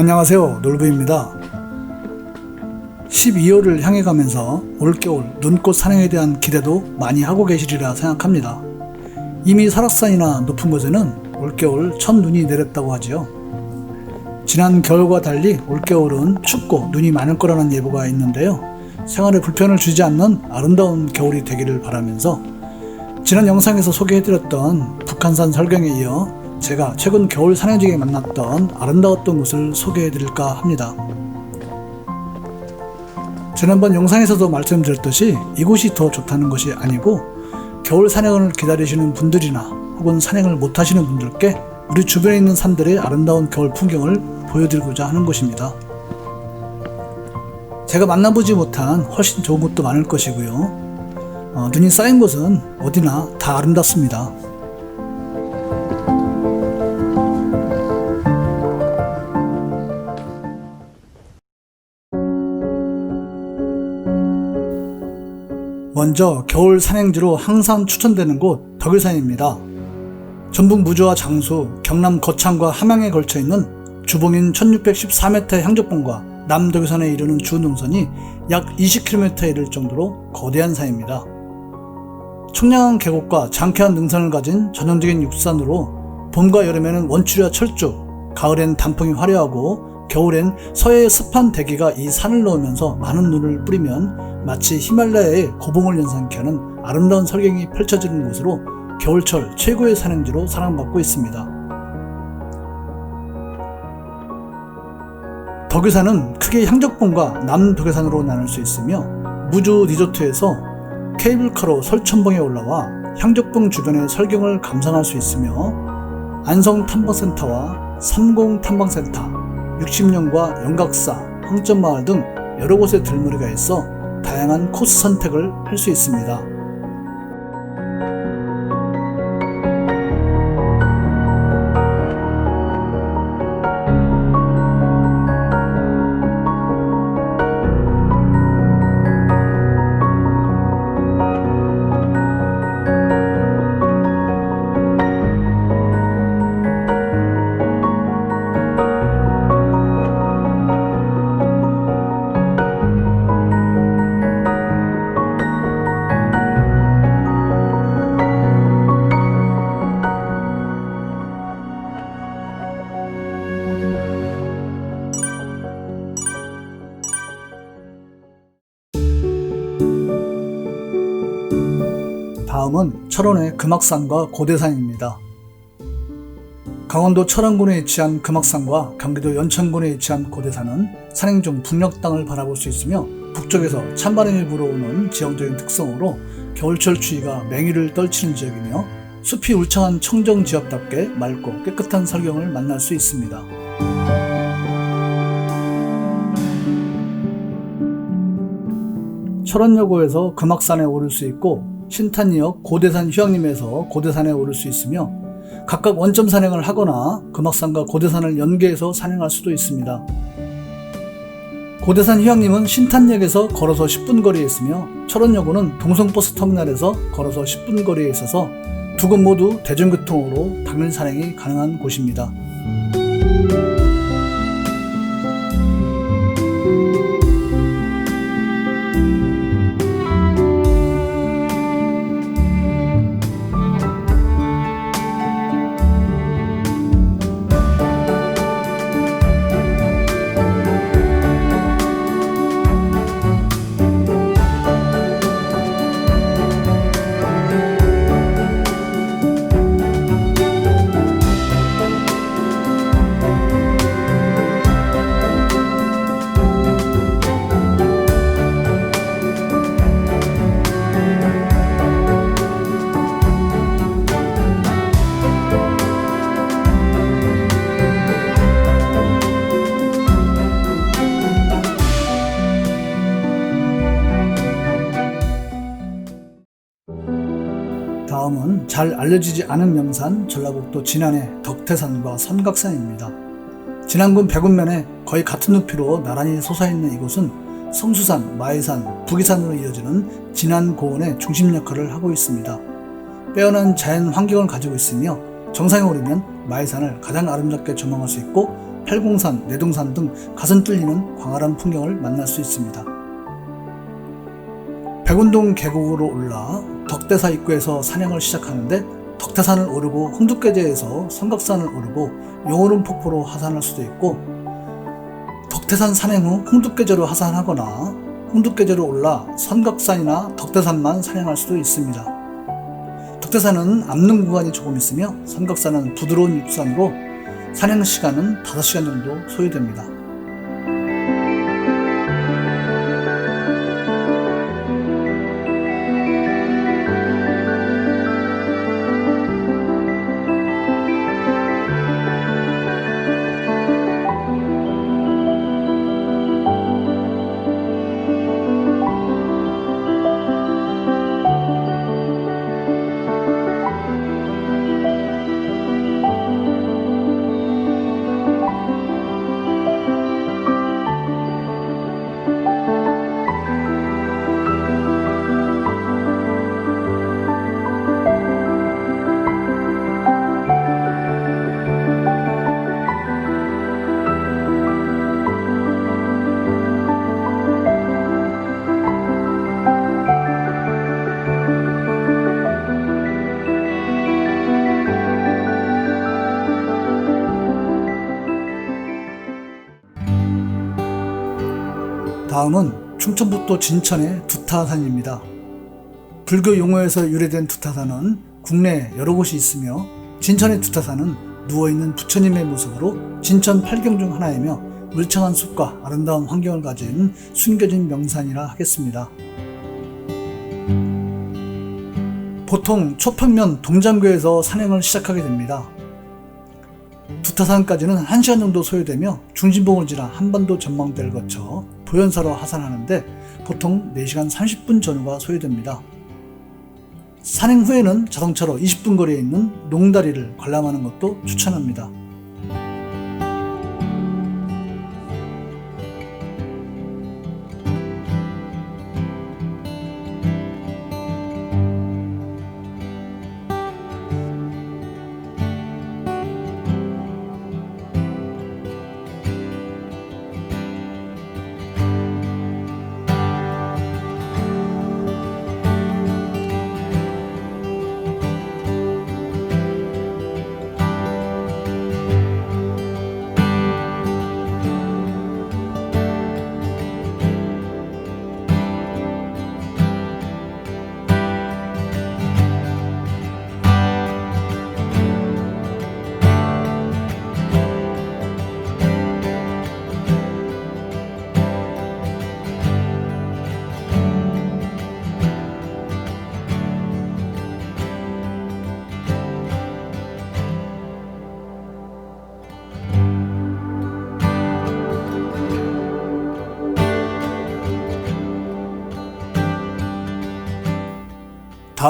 안녕하세요. 놀부입니다. 12월을 향해 가면서 올겨울 눈꽃 산행에 대한 기대도 많이 하고 계시리라 생각합니다. 이미 설악산이나 높은 곳에는 올겨울 첫 눈이 내렸다고 하지요. 지난 겨울과 달리 올겨울은 춥고 눈이 많을 거라는 예보가 있는데요. 생활에 불편을 주지 않는 아름다운 겨울이 되기를 바라면서 지난 영상에서 소개해드렸던 북한산 설경에 이어 제가 최근 겨울 산행 중에 만났던 아름다웠던 곳을 소개해 드릴까 합니다. 지난번 영상에서도 말씀드렸듯이 이곳이 더 좋다는 것이 아니고 겨울 산행을 기다리시는 분들이나 혹은 산행을 못 하시는 분들께 우리 주변에 있는 산들의 아름다운 겨울 풍경을 보여드리고자 하는 곳입니다. 제가 만나보지 못한 훨씬 좋은 곳도 많을 것이고요. 어, 눈이 쌓인 곳은 어디나 다 아름답습니다. 먼저 겨울 산행지로 항상 추천되는 곳 덕일산입니다. 전북 무주와 장수, 경남 거창과 함양에 걸쳐 있는 주봉인 1614m의 향적봉과 남덕일산에 이르는 주운동선이 약 20km에 이를 정도로 거대한 산입니다. 청량한 계곡과 장쾌한 능선을 가진 전형적인 육산으로 봄과 여름에는 원추리와 철쭉, 가을엔 단풍이 화려하고 겨울엔 서해의 습한 대기가 이 산을 넣으면서 많은 눈을 뿌리면 마치 히말라야의 고봉을 연상케 하는 아름다운 설경이 펼쳐지는 곳으로 겨울철 최고의 산행지로 사랑받고 있습니다. 덕유산은 크게 향적봉과 남덕유산으로 나눌 수 있으며 무주 리조트에서 케이블카로 설천봉에 올라와 향적봉 주변의 설경을 감상할 수 있으며 안성 탐방센터와 삼공 탐방센터, 60년과 영각사, 황천마을 등 여러 곳의 들머리가 있어 다양한 코스 선택을 할 수 있습니다. 다음은 철원의 금악산과 고대산입니다. 강원도 철원군에 위치한 금악산과 경기도 연천군에 위치한 고대산은 산행 중 북녘 땅을 바라볼 수 있으며 북쪽에서 찬바람이 불어오는 지형적인 특성으로 겨울철 추위가 맹위를 떨치는 지역이며 숲이 울창한 청정 지역답게 맑고 깨끗한 설경을 만날 수 있습니다. 철원여고에서 금악산에 오를 수 있고 신탄역 고대산 휴양림에서 고대산에 오를 수 있으며 각각 원점 산행을 하거나 금악산과 고대산을 연계해서 산행할 수도 있습니다. 고대산 휴양림은 신탄역에서 걸어서 10분 거리에 있으며 철원여고는 동성버스 터미널에서 걸어서 10분 거리에 있어서 두 곳 모두 대중교통으로 당일 산행이 가능한 곳입니다. 잘 알려지지 않은 명산 전라북도 진안의 덕태산과 삼각산입니다. 진안군 백운면에 거의 같은 높이로 나란히 솟아있는 이곳은 성수산, 마이산, 북이산으로 이어지는 진안 고원의 중심 역할을 하고 있습니다. 빼어난 자연 환경을 가지고 있으며 정상에 오르면 마이산을 가장 아름답게 조망할 수 있고 팔공산, 내동산 등 가슴 뚫리는 광활한 풍경을 만날 수 있습니다. 백운동 계곡으로 올라 덕대사 입구에서 산행을 시작하는데 덕태산을 오르고 홍두깨제에서 삼각산을 오르고 용오름 폭포로 하산할 수도 있고 덕태산 산행 후 홍두깨제로 하산하거나 홍두깨제로 올라 삼각산이나 덕태산만 산행할 수도 있습니다. 덕태산은 압능 구간이 조금 있으며 삼각산은 부드러운 육산으로 산행 시간은 5시간 정도 소요됩니다. 다음은 충청북도 진천의 두타산입니다. 불교 용어에서 유래된 두타산은 국내에 여러 곳이 있으며 진천의 두타산은 누워있는 부처님의 모습으로 진천 팔경 중 하나이며 물창한 숲과 아름다운 환경을 가진 숨겨진 명산이라 하겠습니다. 보통 초평면 동장교에서 산행을 시작하게 됩니다. 두타산까지는 1시간 정도 소요되며 중진봉을 지나 한반도 전망대를 거쳐 보현사로 하산하는데 보통 4시간 30분 전후가 소요됩니다. 산행 후에는 자동차로 20분 거리에 있는 농다리를 관람하는 것도 추천합니다.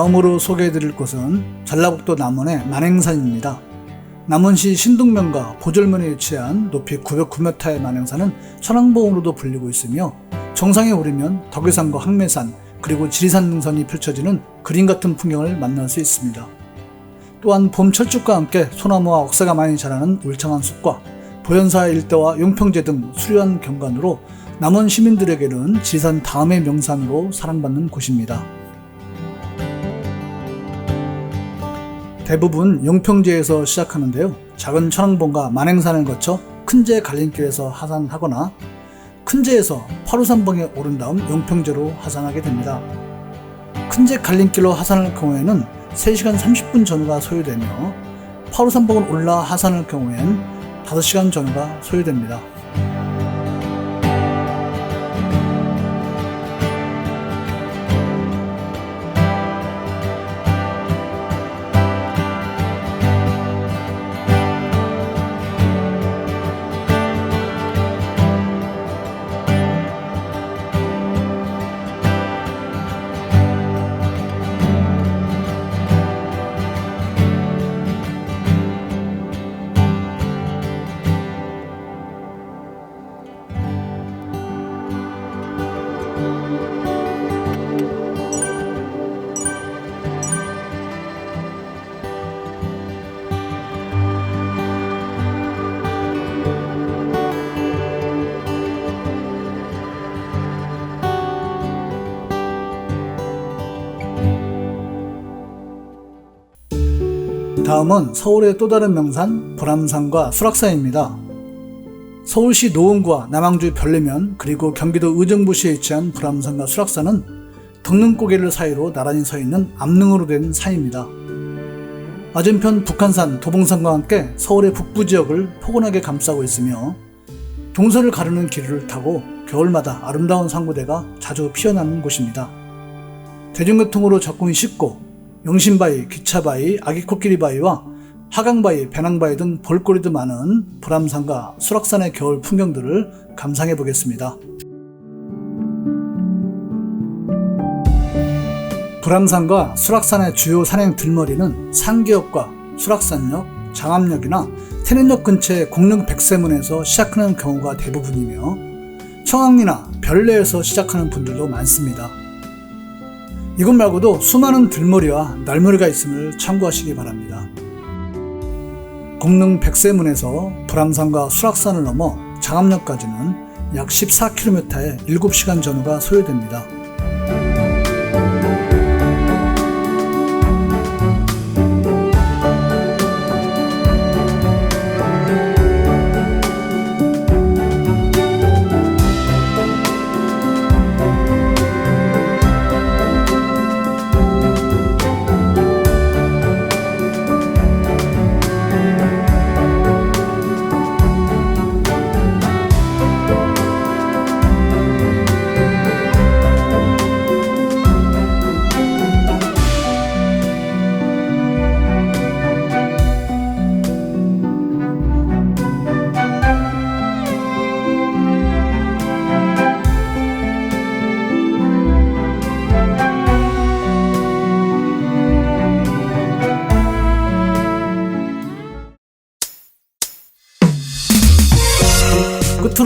다음으로 소개해드릴 곳은 전라북도 남원의 만행산입니다. 남원시 신동면과 보절면에 위치한 높이 909m의 만행산은 천왕봉으로도 불리고 있으며 정상에 오르면 덕유산과 항매산 그리고 지리산 능선이 펼쳐지는 그림 같은 풍경을 만날 수 있습니다. 또한 봄 철쭉과 함께 소나무와 억새가 많이 자라는 울창한 숲과 보현사 일대와 용평제 등 수려한 경관으로 남원 시민들에게는 지리산 다음의 명산으로 사랑받는 곳입니다. 대부분 용평제에서 시작하는데요. 작은 천왕봉과 만행산을 거쳐 큰제 갈림길에서 하산하거나 큰제에서 파루산봉에 오른 다음 용평제로 하산하게 됩니다. 큰제 갈림길로 하산할 경우에는 3시간 30분 전후가 소요되며 파루산봉을 올라 하산할 경우엔 5시간 전후가 소요됩니다. 다음은 서울의 또 다른 명산 불암산과 수락산입니다. 서울시 노원구와 남양주 별내면 그리고 경기도 의정부시에 위치한 불암산과 수락산은 등릉고개를 사이로 나란히 서 있는 암릉으로 된 산입니다. 맞은편 북한산, 도봉산과 함께 서울의 북부 지역을 포근하게 감싸고 있으며 동서를 가르는 길을 타고 겨울마다 아름다운 상고대가 자주 피어나는 곳입니다. 대중교통으로 접근이 쉽고 영신바위, 기차바위, 아기코끼리바위와 하강바위, 배낭바위 등 볼거리도 많은 불암산과 수락산의 겨울 풍경들을 감상해 보겠습니다. 불암산과 수락산의 주요 산행 들머리는 상기역과 수락산역, 장암역이나 태릉역 근처의 공릉 백세문에서 시작하는 경우가 대부분이며 청항리나 별내에서 시작하는 분들도 많습니다. 이곳 말고도 수많은 들머리와 날머리가 있음을 참고하시기 바랍니다. 공릉 백세문에서 불암산과 수락산을 넘어 장암역까지는 약 14km의 7시간 전후가 소요됩니다.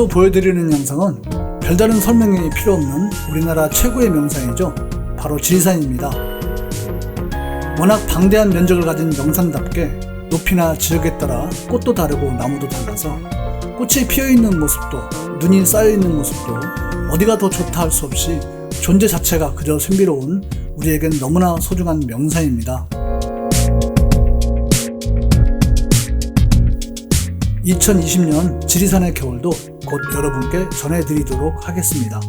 끝으로 보여드리는 영상은 별다른 설명이 필요 없는 우리나라 최고의 명산이죠. 바로 지리산입니다. 워낙 방대한 면적을 가진 명산답게 높이나 지역에 따라 꽃도 다르고 나무도 달라서 꽃이 피어 있는 모습도 눈이 쌓여 있는 모습도 어디가 더 좋다 할 수 없이 존재 자체가 그저 신비로운 우리에겐 너무나 소중한 명산입니다. 2020년 지리산의 겨울도 곧 여러분께 전해드리도록 하겠습니다.